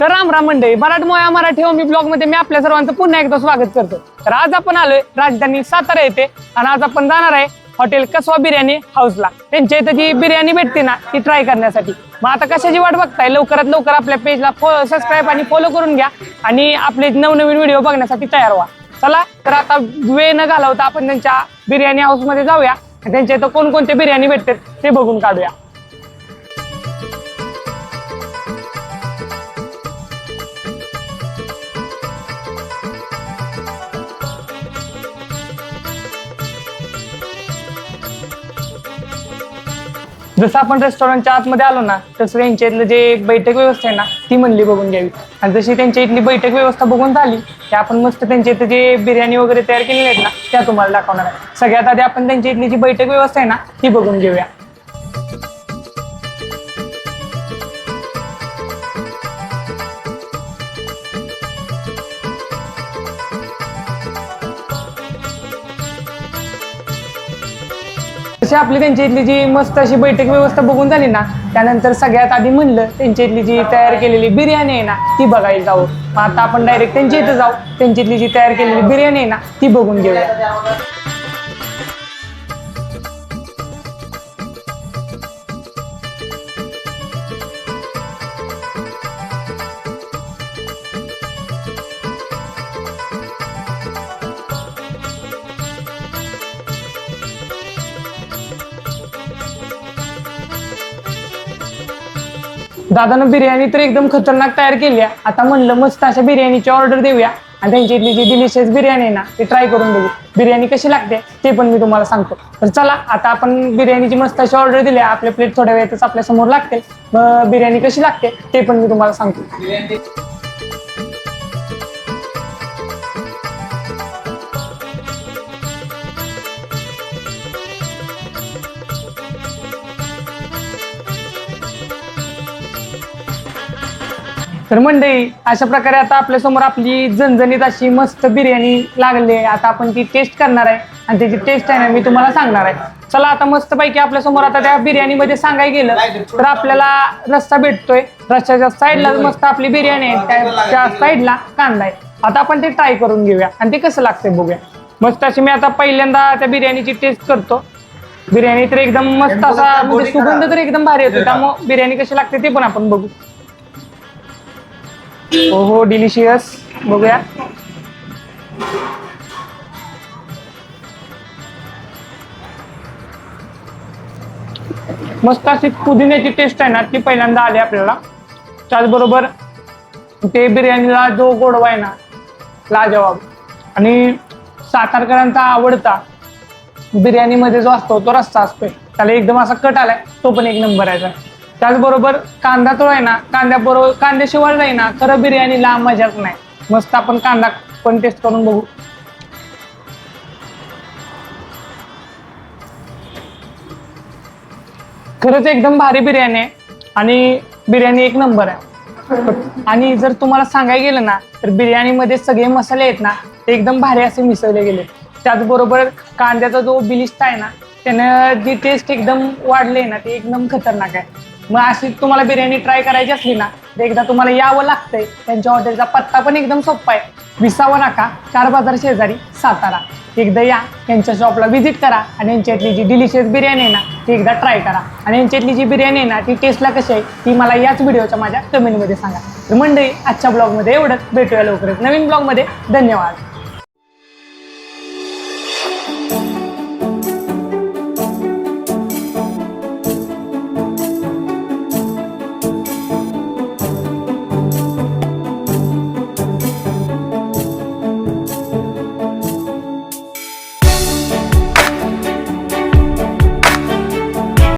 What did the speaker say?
तर राम राम मंडळी मराठमोया मराठी होमी ब्लॉगमध्ये मी आपल्या सर्वांचं पुन्हा एकदा स्वागत करतो. तर आज आपण आलोय राजधानी सातारा येथे आणि आज आपण जाणार आहे हॉटेल कसवा बिर्याणी हाऊसला. त्यांच्या इथं जी बिर्याणी भेटते ना ती ट्राय करण्यासाठी. मग आता कशाची वाट बघताय? लवकरात लवकर आपल्या पेजला सबस्क्राईब आणि फॉलो करून घ्या आणि आपले नवनवीन व्हिडिओ बघण्यासाठी तयार व्हा. चला तर आता वेळ न घालवता आपण त्यांच्या बिर्याणी हाऊसमध्ये जाऊया. त्यांच्या इथं कोणकोणते बिर्याणी भेटतात ते बघून काढूया. जसं आपण रेस्टॉरंटच्या आतमध्ये आलो ना तसं त्यांच्या इथलं जे बैठक व्यवस्था आहे ना ती म्हणली बघून घ्यावी. आणि जशी त्यांच्या इथली बैठक व्यवस्था बघून झाली की आपण मस्त त्यांच्या इथं जे बिर्याणी वगैरे तयार केलेले आहेत ना त्या तुम्हाला दाखवणार आहे. सगळ्यात आधी आपण त्यांच्या इथली जी बैठक व्यवस्था आहे ना ती बघून घेऊया. तशी आपली त्यांच्या इथली जी मस्त अशी बैठक व्यवस्था बघून झाली ना त्यानंतर सगळ्यात आधी म्हणलं त्यांच्या इथली जी तयार केलेली बिर्याणी आहे ना ती बघायला जाऊ. मग आता आपण डायरेक्ट त्यांच्या इथं जाऊ. त्यांच्या इथली जी तयार केलेली बिर्याणी आहे ना ती बघून घेऊया. दादानं बिर्याणी तर एकदम खतरनाक तयार केली आहे. आता म्हणलं मस्त अशा बिर्याणीची ऑर्डर देऊया. आणि त्यांची इथली जी डिलिशियस बिर्याणी आहे ना ती ट्राय करून बघू. बिर्याणी कशी लागते ते पण मी तुम्हाला सांगतो. तर चला आता आपण बिर्याणीची मस्त अशी ऑर्डर दिली आहे. आपले प्लेट थोड्या वेळातच आपल्यासमोर लागते बिर्याणी कशी लागते ते पण मी तुम्हाला सांगतो. तर मंडळी अशा प्रकारे आता आपल्यासमोर आपली झणझणीत अशी मस्त बिर्याणी लागली आहे. आता आपण ती टेस्ट करणार आहे आणि त्याची टेस्ट आहे ना मी तुम्हाला सांगणार आहे. चला आता मस्त पैकी आपल्यासमोर आता त्या बिर्याणीमध्ये सांगायला गेलं तर आपल्याला रस्सा भेटतोय. रस्त्याच्या साईडला मस्त आपली बिर्याणी आहे. त्या- त्या साईडला कांदा आहे. आता आपण ते ट्राय करून घेऊया. आणि ते कसं लागतंय बघूया. मस्त अशी मी आता पहिल्यांदा त्या बिर्याणीची टेस्ट करतो. बिर्याणी तर एकदम मस्त असा म्हणजे सुगंध तर एकदम भारी येतो त्यामुळे बिर्याणी कशी लागते ते पण आपण बघू. हो हो डिलिशियस बघूया. मस्त अशी पुदिन्याची टेस्ट आहे ना ती पहिल्यांदा आली आपल्याला. त्याचबरोबर ते बिर्याणीला जो गोडवा आहे ना लाजवाब. आणि सातारकरांचा आवडता बिर्याणीमध्ये जो असतो तो रस्ता असतोय. त्याला एकदम असा कट आलाय तो पण एक नंबर आहे त्याचबरोबर कांदा तो आहे ना कांद्याबरोबर कांद्याशिवाय नाही ना खरं बिर्याणीला मजाच नाही. मस्त आपण कांदा पण टेस्ट करून बघू. खरंच एकदम भारी बिर्याणी आहे आणि बिर्याणी एक नंबर आहे. आणि जर तुम्हाला सांगायला गेलं ना तर बिर्याणीमध्ये सगळे मसाले आहेत ना ते एकदम भारी असे मिसळले गेले त्याचबरोबर कांद्याचा जो बिलिस्ता आहे ना त्यानं जी टेस्ट एकदम वाढली आहे ना ती एकदम खतरनाक आहे. मग अशी तुम्हाला बिर्याणी ट्राय करायची असली ना तर एकदा तुम्हाला यावं लागतंय. त्यांच्या हॉटेलचा पत्ता पण एकदम सोपा आहे. विसावा नाका. चार बाजार शेजारी सातारा. एकदा या यांच्या शॉपला व्हिजिट करा आणि यांच्यातली जी डिलिशियस बिर्याणी आहे ना ती एकदा ट्राय करा. आणि यांच्यातली जी बिर्याणी आहे ना ती टेस्टला कशी आहे ती मला याच व्हिडिओच्या माझ्या कमेंटमध्ये सांगा. तर मंडळी आजच्या ब्लॉगमध्ये एवढंच. भेटूया लवकरच नवीन ब्लॉगमध्ये धन्यवाद.